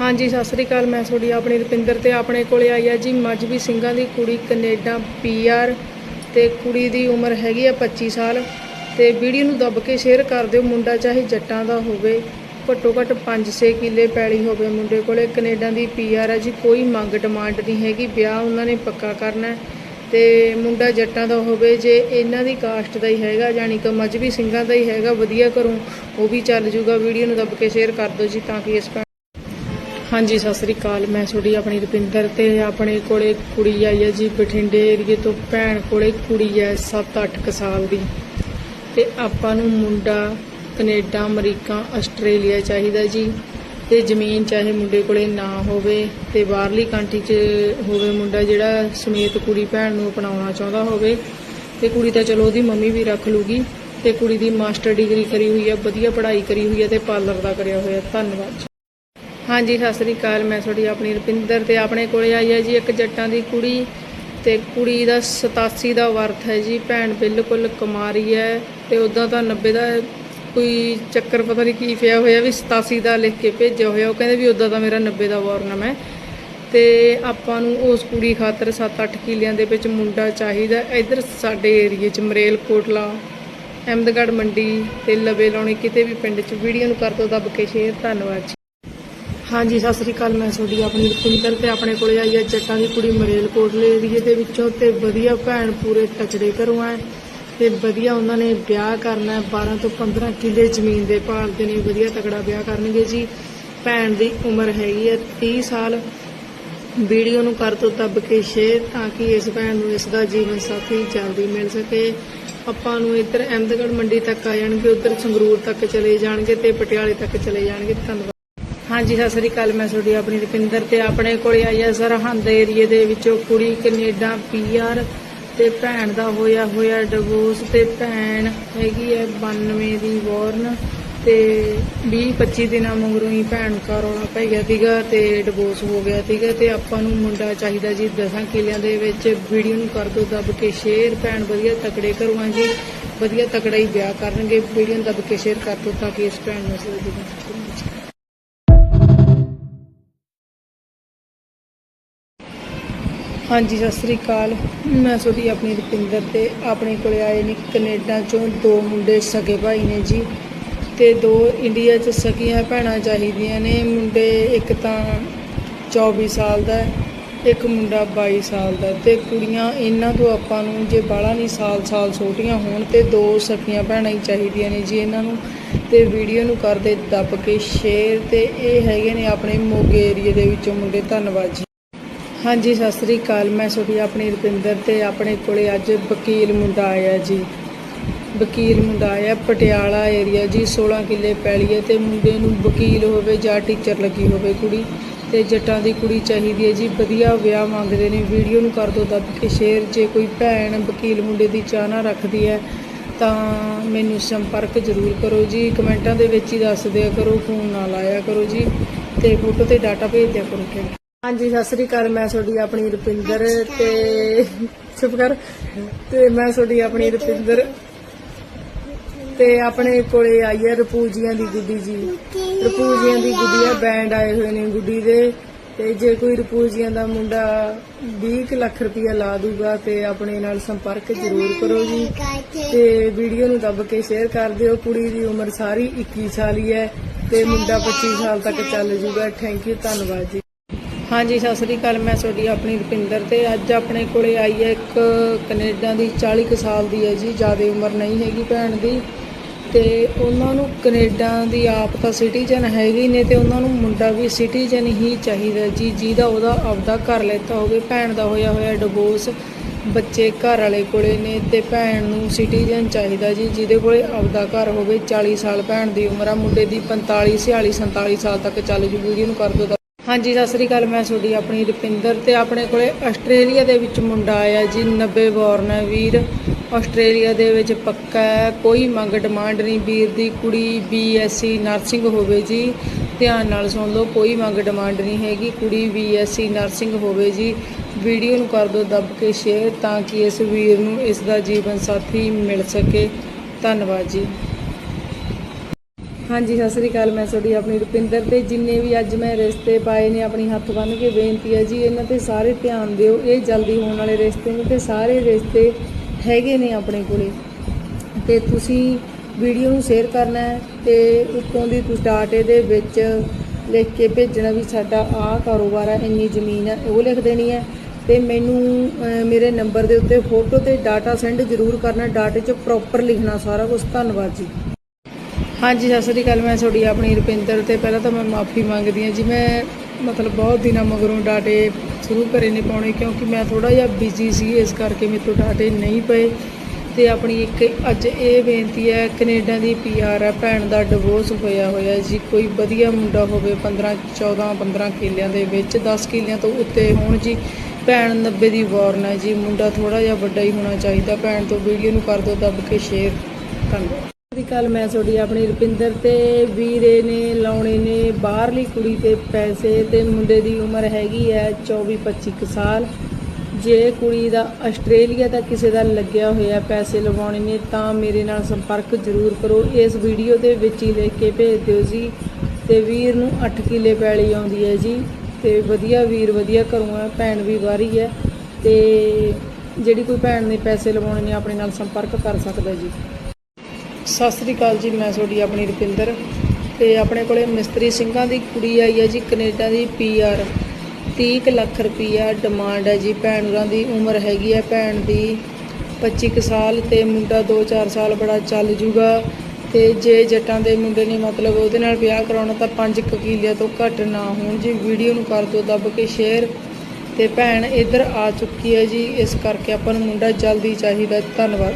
ਹਾਂਜੀ, ਸਤਿ ਸ੍ਰੀ ਅਕਾਲ, ਮੈਂ ਤੁਹਾਡੀ ਆਪਣੀ ਰੁਪਿੰਦਰ ਤੇ ਆਪਣੇ ਕੋਲੇ ਆਈ ਆ ਜੀ। ਮਜਬੀ ਸਿੰਘਾਂ ਦੀ ਕੁੜੀ, ਕੈਨੇਡਾ ਪੀਆਰ ਤੇ ਕੁੜੀ ਦੀ ਉਮਰ ਹੈਗੀ ਆ 25 ਸਾਲ ਤੇ ਵੀਡੀਓ ਨੂੰ ਦੱਬ ਕੇ ਸ਼ੇਅਰ ਕਰ ਦਿਓ। ਮੁੰਡਾ ਚਾਹੇ ਜੱਟਾਂ ਦਾ ਹੋਵੇ, ਘੱਟੋ ਘੱਟ 5-6 ਕਿੱਲੇ ਪੈਲੀ ਹੋਵੇ ਮੁੰਡੇ ਕੋਲੇ। ਕੈਨੇਡਾ ਦੀ ਪੀਆਰ ਹੈ ਜੀ, ਕੋਈ ਮੰਗ ਡਿਮਾਂਡ ਨਹੀਂ ਹੈਗੀ। ਵਿਆਹ ਉਹਨਾਂ ਨੇ ਪੱਕਾ ਕਰਨਾ ਹੈ ਤੇ ਮੁੰਡਾ ਜੱਟਾਂ ਦਾ ਹੋਵੇ, ਜੇ ਇਹਨਾਂ ਦੀ ਕਾਸਟ ਦਾ ਹੀ ਹੈਗਾ ਯਾਨੀ ਕਿ ਮਜਬੀ ਸਿੰਘਾਂ ਦਾ ਹੀ ਹੈਗਾ, ਵਧੀਆ ਘਰੋਂ ਉਹ ਵੀ ਚੱਲ ਜੂਗਾ। ਵੀਡੀਓ ਨੂੰ ਦੱਬ ਕੇ ਸ਼ੇਅਰ ਕਰ ਦਿਓ ਜੀ ਤਾਂ ਕਿ ਇਸ ਹਾਂਜੀ, ਸਤਿ ਸ੍ਰੀ ਅਕਾਲ। ਮੈਂ ਤੁਹਾਡੀ ਆਪਣੀ ਰੁਪਿੰਦਰ ਤੇ ਆਪਣੇ ਕੋਲੇ ਕੁੜੀ ਆਈ ਹੈ ਜੀ, ਬਠਿੰਡੇ ਏਰੀਏ ਤੋਂ ਭੈਣ ਕੋਲੇ ਕੁੜੀ ਹੈ 7-8 ਸਾਲ ਦੀ। ਤੇ ਆਪਾਂ ਨੂੰ ਮੁੰਡਾ ਕੈਨੇਡਾ, ਅਮਰੀਕਾ, ਆਸਟ੍ਰੇਲੀਆ ਚਾਹੀਦਾ ਜੀ। ਤੇ ਜ਼ਮੀਨ ਚਾਹੇ ਮੁੰਡੇ ਕੋਲੇ ਨਾ ਹੋਵੇ ਤੇ ਬਾਹਰਲੀ ਕੰਟਰੀ 'ਚ ਹੋਵੇ ਮੁੰਡਾ ਜਿਹੜਾ ਸਮੇਤ ਕੁੜੀ ਭੈਣ ਨੂੰ ਅਪਣਾਉਣਾ ਚਾਹੁੰਦਾ ਹੋਵੇ। ਤੇ ਕੁੜੀ ਤਾਂ ਚਲੋ ਉਹਦੀ ਮੰਮੀ ਵੀ ਰੱਖ ਲੂਗੀ। ਤੇ ਕੁੜੀ ਦੀ ਮਾਸਟਰ ਡਿਗਰੀ ਕਰੀ ਹੋਈ ਹੈ, ਵਧੀਆ ਪੜ੍ਹਾਈ ਕਰੀ ਹੋਈ ਹੈ ਤੇ ਪਾਰਲਰ ਦਾ ਕਰਿਆ ਹੋਇਆ। ਧੰਨਵਾਦ ਜੀ। ਹਾਂਜੀ, ਸਤਿ ਸ੍ਰੀ ਅਕਾਲ। ਮੈਂ ਤੁਹਾਡੀ ਆਪਣੀ ਰੁਪਿੰਦਰ ਤੇ ਆਪਣੇ ਕੋਲੇ ਆਈ ਹੈ ਜੀ, ਇੱਕ ਜੱਟਾਂ ਦੀ ਕੁੜੀ ਤੇ ਕੁੜੀ ਦਾ 87 ਦਾ ਵਰਥ ਹੈ ਜੀ। ਭੈਣ ਬਿਲਕੁਲ ਕੁਮਾਰੀ ਹੈ ਤੇ ਉਦਾਂ ਤਾਂ 90 ਦਾ ਕੋਈ ਚੱਕਰ ਪਤਾ ਨਹੀਂ ਕੀ ਪਿਆ ਹੋਇਆ ਵੀ 87 ਦਾ ਲਿਖ ਕੇ ਭੇਜਿਆ ਹੋਇਆ। ਉਹ ਕਹਿੰਦੇ ਵੀ ਉਦਾਂ ਤਾਂ ਮੇਰਾ 90 ਦਾ ਵਾਰਨਮ ਹੈ। ਤੇ ਆਪਾਂ ਨੂੰ ਉਸ ਕੁੜੀ ਖਾਤਰ 7-8 ਕਿਲਿਆਂ ਦੇ ਵਿੱਚ ਮੁੰਡਾ ਚਾਹੀਦਾ। ਇੱਧਰ ਸਾਡੇ ਏਰੀਏ 'ਚ ਮਰੇਲ ਕੋਟਲਾ ਅਹਿਮਦਗੜ੍ਹ ਮੰਡੀ ਤੇ ਲਵੇ ਲਾਉਣੀ, ਕਿਤੇ ਵੀ ਪਿੰਡ 'ਚ। ਵੀਡੀਓ ਨੂੰ ਕਰ ਦਿਓ, ਦੱਬ ਕੇ ਸ਼ੇਅਰ ਧੰਨਵਾਦ ਜੀ। ਹਾਂਜੀ, ਸਤਿ ਸ੍ਰੀ ਅਕਾਲ, ਮੈਂ ਤੁਹਾਡੀ ਆਪਣੀ ਰੁਪਿੰਦਰ ਤੇ ਆਪਣੇ ਕੋਲੇ ਆਈ ਹੈ ਜੱਟਾਂ ਦੀ ਕੁੜੀ ਮਰੇਲਕੋਟਲੇ ਏਰੀਏ ਦੇ ਵਿੱਚੋਂ ਤੇ ਵਧੀਆ ਭੈਣ ਪੂਰੇ ਟਚੜੇ ਘਰੋਂ ਹੈ ਤੇ ਵਧੀਆ ਉਹਨਾਂ ਨੇ ਵਿਆਹ ਕਰਨਾ ਹੈ 12 ਤੋਂ 15 ਕਿੱਲੇ ਜ਼ਮੀਨ ਦੇ ਭਾਲਦੇ ਨੇ, ਵਧੀਆ ਤਕੜਾ ਵਿਆਹ ਕਰਨਗੇ ਜੀ। ਭੈਣ ਦੀ ਉਮਰ ਹੈਗੀ ਹੈ 30 ਸਾਲ। ਵੀਡੀਓ ਨੂੰ ਕਰ ਤੋਂ ਦੱਬ ਕੇ ਸ਼ੇਅਰ ਤਾਂ ਕਿ ਇਸ ਭੈਣ ਨੂੰ ਇਸ ਦਾ ਜੀਵਨ ਸਾਥੀ ਜਲਦੀ ਮਿਲ ਸਕੇ। ਆਪਾਂ ਨੂੰ ਇੱਧਰ ਅਹਿਮਦਗੜ੍ਹ ਮੰਡੀ ਤੱਕ ਆ ਜਾਣਗੇ, ਉੱਧਰ ਸੰਗਰੂਰ ਤੱਕ ਚਲੇ ਜਾਣਗੇ ਤੇ ਪਟਿਆਲੇ ਤੱਕ ਚਲੇ ਜਾਣਗੇ। ਧੰਨਵਾਦ। ਹਾਂਜੀ, ਸਤਿ ਸ੍ਰੀ ਅਕਾਲ, ਮੈਂ ਤੁਹਾਡੀ ਆਪਣੀ ਰੁਪਿੰਦਰ ਤੇ ਆਪਣੇ ਕੋਲੇ ਆਈ ਹੈ ਸਰਹੰਦ ਏਰੀਏ ਦੇ ਵਿੱਚੋਂ ਕੁੜੀ ਕੈਨੇਡਾ ਪੀਆਰ ਤੇ ਭੈਣ ਦਾ ਹੋਇਆ ਹੋਇਆ ਡਿਵੋਰਸ ਤੇ ਭੈਣ ਹੈਗੀ ਹੈ 92 ਦੀ ਬੋਰਨ ਤੇ 20 25 ਦਿਨਾਂ ਮਗਰੋਂ ਹੀ ਭੈਣ ਘਰ ਆਉਣਾ ਪੈ ਗਿਆ ਸੀਗਾ ਤੇ ਡਿਵੋਰਸ ਹੋ ਗਿਆ ਸੀਗਾ ਤੇ ਆਪਾਂ ਨੂੰ ਮੁੰਡਾ ਚਾਹੀਦਾ ਜੀ 10 ਕਿਲਿਆਂ ਦੇ ਵਿੱਚ ਵੀਡੀਓ ਨੂੰ ਕਰ ਦਿਓ ਦੱਬ ਕੇ ਸ਼ੇਅਰ ਭੈਣ ਵਧੀਆ ਤਕੜੇ ਕਰਵਾਂ ਵਧੀਆ ਤਕੜਾ ਹੀ ਵਿਆਹ ਕਰਨਗੇ, ਵੀਡੀਓ ਨੂੰ ਦੱਬ ਕੇ ਸ਼ੇਅਰ ਕਰ ਦਿਓ ਤਾਂ ਕਿ ਇਸ ਭੈਣ ਨੂੰ ਸਹੀ ਮਿਲ ਹਾਂਜੀ, ਸਤਿ ਸ੍ਰੀ ਅਕਾਲ। ਮੈਂ ਤੁਹਾਡੀ ਆਪਣੀ ਰੁਪਿੰਦਰ ਤੇ ਆਪਣੇ ਕੋਲੇ ਆਏ ਨੇ ਕੈਨੇਡਾ ਚੋਂ ਦੋ ਮੁੰਡੇ ਸਕੇ ਭਾਈ ਨੇ ਜੀ ਤੇ ਦੋ ਇੰਡੀਆ 'ਚ ਸਕੀਆਂ ਭੈਣਾਂ ਚਾਹੀਦੀਆਂ ਨੇ। ਮੁੰਡੇ ਇੱਕ ਤਾਂ 24 ਸਾਲ ਦਾ ਇੱਕ ਮੁੰਡਾ 22 ਸਾਲ ਦਾ ਤੇ ਕੁੜੀਆਂ ਇਹਨਾਂ ਤੋਂ ਆਪਾਂ ਨੂੰ ਜੇ ਬਾਹਲਾ ਨਹੀਂ ਸਾਲ ਸਾਲ ਛੋਟੀਆਂ ਹੋਣ ਤੇ ਦੋ ਸਕੀਆਂ ਭੈਣਾਂ ਹੀ ਚਾਹੀਦੀਆਂ ਨੇ ਜੀ ਇਹਨਾਂ ਨੂੰ ਤੇ ਵੀਡੀਓ ਨੂੰ ਕਰਦੇ ਦੱਬ ਕੇ ਸ਼ੇਅਰ ਤੇ ਇਹ ਹੈਗੇ ਨੇ ਆਪਣੇ ਮੋਗੇ ਏਰੀਏ ਦੇ ਵਿੱਚੋਂ ਮੁੰਡੇ। ਧੰਨਵਾਦ ਜੀ। ਹਾਂਜੀ, ਸਤਿ ਸ੍ਰੀ ਅਕਾਲ। ਮੈਂ ਤੁਹਾਡੀ ਆਪਣੀ ਰੁਪਿੰਦਰ ਤੇ ਆਪਣੇ ਕੋਲੇ ਅੱਜ ਵਕੀਲ ਮੁੰਡਾ ਆਇਆ ਜੀ। ਵਕੀਲ ਮੁੰਡਾ ਆਇਆ, ਪਟਿਆਲਾ ਏਰੀਆ ਜੀ 16 ਕਿੱਲੇ ਪੈਲੀ ਹੈ ਤੇ ਮੁੰਡੇ ਨੂੰ ਵਕੀਲ ਹੋਵੇ ਜਾਂ ਟੀਚਰ ਲੱਗੀ ਹੋਵੇ ਕੁੜੀ ਤੇ ਜੱਟਾਂ ਦੀ ਕੁੜੀ ਚਾਹੀਦੀ ਹੈ ਜੀ। ਵਧੀਆ ਵਿਆਹ ਮੰਗਦੇ ਨੇ। ਵੀਡੀਓ ਨੂੰ ਕਰ ਦਿਓ ਦੱਬ ਕੇ ਸ਼ੇਅਰ ਜੇ ਕੋਈ ਭੈਣ ਵਕੀਲ ਮੁੰਡੇ ਦੀ ਚਾਹਨਾ ਰੱਖਦੀ ਹੈ ਤਾਂ ਮੈਨੂੰ ਸੰਪਰਕ ਜ਼ਰੂਰ ਕਰੋ ਜੀ। ਕਮੈਂਟਾਂ ਦੇ ਵਿੱਚ ਹੀ ਦੱਸ ਦਿਆ ਕਰੋ, ਫੋਨ ਨਾ ਲਾਇਆ ਕਰੋ ਜੀ ਤੇ ਫੋਟੋ ਤੇ ਡਾਟਾ ਭੇਜ ਦਿਆ ਕਰੋ। ਕਿ ਹਾਂਜੀ ਸਤਿ ਸ੍ਰੀ ਅਕਾਲ। ਮੈਂ ਤੁਹਾਡੀ ਆਪਣੀ ਰੁਪਿੰਦਰ ਤੇ ਚੁੱਪ ਕਰ। ਤੇ ਮੈਂ ਤੁਹਾਡੀ ਆਪਣੀ ਰੁਪਿੰਦਰ ਤੇ ਆਪਣੇ ਕੋਲੇ ਆਈ ਹੈ ਰਪੂਜੀਆਂ ਦੀ ਗੁੱਡੀ ਜੀ। ਰਪੂਜੀਆਂ ਦੀ ਗੁੱਡੀ ਆ ਬੈਂਡ ਆਏ ਹੋਏ ਨੇ ਗੁੱਡੀ ਦੇ। ਤੇ ਜੇ ਕੋਈ ਰਪੂਜੀਆਂ ਦਾ ਮੁੰਡਾ 20 ਕੁ ਲੱਖ ਰੁਪਇਆ ਲਾ ਦੂਗਾ ਤੇ ਆਪਣੇ ਨਾਲ ਸੰਪਰਕ ਜ਼ਰੂਰ ਕਰੋ ਜੀ। ਤੇ ਵੀਡੀਓ ਨੂੰ ਦੱਬ ਕੇ ਸ਼ੇਅਰ ਕਰ ਦਿਓ। ਕੁੜੀ ਦੀ ਉਮਰ ਸਾਰੀ 21 ਸਾਲ ਹੀ ਹੈ ਤੇ ਮੁੰਡਾ 25 ਸਾਲ ਤੱਕ ਚੱਲ ਜੂਗਾ। ਥੈਂਕ ਯੂ ਧੰਨਵਾਦ ਜੀ। ਹਾਂਜੀ, ਸਤਿ ਸ੍ਰੀ ਅਕਾਲ। ਮੈਂ ਤੁਹਾਡੀ ਆਪਣੀ ਰੁਪਿੰਦਰ ਤੇ ਅੱਜ ਆਪਣੇ ਕੋਲੇ ਆਈ ਹੈ ਇੱਕ ਕੈਨੇਡਾ ਦੀ 40 ਕੁ ਸਾਲ ਦੀ ਹੈ ਜੀ, ਜ਼ਿਆਦਾ ਉਮਰ ਨਹੀਂ ਹੈਗੀ ਭੈਣ ਦੀ। ਤੇ ਉਹਨਾਂ ਨੂੰ ਕੈਨੇਡਾ ਦੀ ਆਪ ਤਾਂ ਸਿਟੀਜ਼ਨ ਹੈਗੇ ਨੇ ਤੇ ਉਹਨਾਂ ਨੂੰ ਮੁੰਡਾ ਵੀ ਸਿਟੀਜ਼ਨ ਹੀ ਚਾਹੀਦਾ ਜੀ, ਜਿਹਦਾ ਉਹਦਾ ਆਪਦਾ ਘਰ ਲੈਤਾ ਹੋਵੇ, ਭੈਣ ਦਾ ਹੋਇਆ ਹੋਇਆ ਡਿਵੋਰਸ ਬੱਚੇ ਘਰ ਵਾਲੇ ਕੋਲੇ ਨੇ ਤੇ ਭੈਣ ਨੂੰ ਸਿਟੀਜ਼ਨ ਚਾਹੀਦਾ ਜੀ, ਜਿਹਦੇ ਕੋਲੇ ਆਪਦਾ ਘਰ ਹੋਵੇ 40 ਸਾਲ ਭੈਣ ਦੀ ਉਮਰ ਆ, ਮੁੰਡੇ ਦੀ 45 46 47 ਸਾਲ ਤੱਕ ਚੱਲ ਜੂ ਵੀਡੀਓ ਨੂੰ ਕਰ ਦਿਓ ਹਾਂਜੀ, ਸਤਿ ਸ੍ਰੀ ਅਕਾਲ, ਮੈਂ ਤੁਹਾਡੀ ਆਪਣੀ ਰੁਪਿੰਦਰ ਤੇ ਆਪਣੇ ਕੋਲੇ ਆਸਟ੍ਰੇਲੀਆ ਦੇ ਵਿੱਚ ਮੁੰਡਾ ਆਇਆ ਜੀ 90 ਬੋਰਨ ਹੈ ਵੀਰ। ਆਸਟ੍ਰੇਲੀਆ ਦੇ ਵਿੱਚ ਪੱਕਾ ਹੈ, ਕੋਈ ਮੰਗ ਡਿਮਾਂਡ ਨਹੀਂ, ਵੀਰ ਦੀ ਕੁੜੀ ਬੀਐਸਸੀ ਨਰਸਿੰਗ ਹੋਵੇ ਜੀ। ਧਿਆਨ ਨਾਲ ਸੁਣ ਲਓ, ਕੋਈ ਮੰਗ ਡਿਮਾਂਡ ਨਹੀਂ ਹੈਗੀ, ਕੁੜੀ ਬੀਐਸਸੀ ਨਰਸਿੰਗ ਹੋਵੇ ਜੀ। ਵੀਡੀਓ ਨੂੰ ਕਰ ਦਿਓ, ਦੱਬ ਕੇ ਸ਼ੇਅਰ ਤਾਂ ਕਿ ਇਸ ਵੀਰ ਨੂੰ ਇਸ ਦਾ ਜੀਵਨ ਸਾਥੀ ਮਿਲ ਸਕੇ। ਧੰਨਵਾਦ ਜੀ। ਹਾਂਜੀ, ਸਤਿ ਸ੍ਰੀ ਅਕਾਲ। ਮੈਂ ਤੁਹਾਡੀ ਆਪਣੀ ਰੁਪਿੰਦਰ ਤੇ ਜਿੰਨੇ ਵੀ ਅੱਜ ਮੈਂ ਰਿਸ਼ਤੇ ਪਾਏ ਨੇ ਆਪਣੀ ਹੱਥ ਬੰਨ੍ਹ ਕੇ ਬੇਨਤੀ ਹੈ ਜੀ, ਇਹਨਾਂ ਤੇ ਸਾਰੇ ਧਿਆਨ ਦਿਓ। ਇਹ ਜਲਦੀ ਹੋਣ ਵਾਲੇ ਰਿਸ਼ਤੇ ਨੇ ਤੇ ਸਾਰੇ ਰਿਸ਼ਤੇ ਹੈਗੇ ਨੇ ਆਪਣੇ ਕੋਲੇ। ਤੇ ਤੁਸੀਂ ਵੀਡੀਓ ਨੂੰ ਸ਼ੇਅਰ ਕਰਨਾ ਹੈ ਤੇ ਉੱਤੋਂ ਦੀ ਤੁਸੀਂ ਡਾਟੇ ਦੇ ਵਿੱਚ ਲਿਖ ਕੇ ਭੇਜਣਾ ਵੀ ਸਾਡਾ ਆਹ ਕਾਰੋਬਾਰ ਹੈ ਇੰਨੀ ਜ਼ਮੀਨ ਹੈ ਉਹ ਲਿਖ ਦੇਣੀ ਹੈ। ਤੇ ਮੈਨੂੰ ਮੇਰੇ ਨੰਬਰ ਦੇ ਉੱਤੇ ਫੋਟੋ ਤੇ ਡਾਟਾ ਸੈਂਡ ਜ਼ਰੂਰ ਕਰਨਾ, ਡਾਟੇ 'ਚ ਪ੍ਰੋਪਰ ਲਿਖਣਾ ਸਾਰਾ ਕੁਝ ਧੰਨਵਾਦ ਜੀ। ਹਾਂਜੀ, ਸਤਿ ਸ੍ਰੀ ਅਕਾਲ। ਮੈਂ ਤੁਹਾਡੀ ਆਪਣੀ ਰੁਪਿੰਦਰ ਤੇ ਪਹਿਲਾਂ ਤਾਂ ਮੈਂ ਮਾਫੀ ਮੰਗਦੀ ਹਾਂ ਜੀ। ਮੈਂ ਮਤਲਬ ਬਹੁਤ ਦਿਨਾਂ ਮਗਰੋਂ ਡਾਟੇ ਸ਼ੁਰੂ ਕਰੇ ਨੇ ਪਾਉਣੇ ਕਿਉਂਕਿ ਮੈਂ ਥੋੜਾ ਜਿਹਾ ਬਿਜ਼ੀ ਸੀ, ਇਸ ਕਰਕੇ ਮੇਰੇ ਤੋਂ ਡਾਟੇ ਨਹੀਂ ਪਏ। ਤੇ ਆਪਣੀ ਇੱਕ ਅੱਜ ਇਹ ਬੇਨਤੀ ਹੈ, ਕੈਨੇਡਾ ਦੀ ਪੀਆਰ ਹੈ, ਭੈਣ ਦਾ ਡਿਵੋਰਸ ਹੋਇਆ ਹੋਇਆ ਜੀ। ਕੋਈ ਵਧੀਆ ਮੁੰਡਾ ਹੋਵੇ 15 14 15 ਕਿੱਲਿਆਂ ਦੇ ਵਿੱਚ 10 ਕਿੱਲਿਆਂ ਤੋਂ ਉੱਤੇ ਹੋਣ ਜੀ। ਭੈਣ 90 ਦੀ ਵਾਰਨ ਹੈ ਜੀ। ਮੁੰਡਾ ਥੋੜਾ ਜਿਹਾ ਵੱਡਾ ਹੀ ਹੋਣਾ ਚਾਹੀਦਾ। ਭੈਣ ਤੋਂ ਵੀਡੀਓ ਨੂੰ ਕਰ ਦਿਓ, ਦੱਬ ਕੇ ਸ਼ੇਅਰ ਧੰਨਵਾਦ। ਸਤਿ ਸ਼੍ਰੀ ਅਕਾਲ ਮੈਂ ਤੁਹਾਡੀ ਆਪਣੀ ਰੁਪਿੰਦਰ ਤੇ ਵੀਰੇ ਨੇ, ਲਾਉਣੇ ਨੇ, ਬਾਹਰਲੀ ਕੁੜੀ ਤੇ ਪੈਸੇ ਤੇ ਮੁੰਡੇ ਦੀ ਉਮਰ ਹੈਗੀ ਹੈ 24 25 ਕੁ ਸਾਲ। ਜੇ ਕੁੜੀ ਦਾ ਆਸਟ੍ਰੇਲੀਆ ਦਾ ਕਿਸੇ ਦਾ ਲੱਗਿਆ ਹੋਇਆ ਪੈਸੇ ਲਵਾਉਣੇ ਨੇ ਤਾਂ ਮੇਰੇ ਨਾਲ ਸੰਪਰਕ ਜ਼ਰੂਰ ਕਰੋ। ਇਸ ਵੀਡੀਓ ਦੇ ਵਿੱਚ ਹੀ ਲਿਖ ਕੇ ਭੇਜ ਦਿਓ ਜੀ। ਤੇ ਵੀਰ ਨੂੰ 8 ਕਿੱਲੇ ਪੈਲੀ ਆਉਂਦੀ ਹੈ ਜੀ। ਤੇ ਵਧੀਆ ਵੀਰ ਵਧੀਆ ਘਰੋਂ ਹੈ, ਭੈਣ ਵੀ ਬਾਹਰੀ ਹੈ। ਤੇ ਜਿਹੜੀ ਕੋਈ ਭੈਣ ਨੇ ਪੈਸੇ ਲਵਾਉਣੇ ਨੇ, ਆਪਣੇ ਨਾਲ ਸੰਪਰਕ ਕਰ ਸਕਦਾ ਜੀ। ਸਤਿ ਸ੍ਰੀ ਅਕਾਲ ਜੀ, ਮੈਂ ਤੁਹਾਡੀ ਆਪਣੀ ਰੁਪਿੰਦਰ ਤੇ ਆਪਣੇ ਕੋਲੇ ਮਿਸਤਰੀ ਸਿੰਘਾਂ ਦੀ ਕੁੜੀ ਆਈ ਹੈ ਜੀ, ਕੈਨੇਡਾ ਦੀ ਪੀਆਰ 30 ਕੁ ਲੱਖ ਰੁਪਈਆ ਡਿਮਾਂਡ ਹੈ ਜੀ, ਭੈਣ ਹੋਰਾਂ ਦੀ ਉਮਰ ਹੈਗੀ ਹੈ, ਭੈਣ ਦੀ 25 ਕੁ ਸਾਲ ਤੇ ਮੁੰਡਾ 2-4 ਸਾਲ ਬੜਾ ਚੱਲ ਜੂਗਾ ਤੇ ਜੇ ਜੱਟਾਂ ਦੇ ਮੁੰਡੇ ਨੇ ਮਤਲਬ ਉਹਦੇ ਨਾਲ ਵਿਆਹ ਕਰਾਉਣਾ ਤਾਂ ਪੰਜ ਕਕੀਲਿਆਂ ਤੋਂ ਘੱਟ ਨਾ ਹੋਣ ਜੀ, ਵੀਡੀਓ ਨੂੰ ਕਰ ਦਿਓ, ਦੱਬ ਕੇ ਸ਼ੇਅਰ ਤੇ ਭੈਣ ਇੱਧਰ ਆ ਚੁੱਕੀ ਹੈ ਜੀ, ਇਸ ਕਰਕੇ ਆਪਾਂ ਨੂੰ ਮੁੰਡਾ ਜਲਦੀ ਚਾਹੀਦਾ, ਧੰਨਵਾਦ।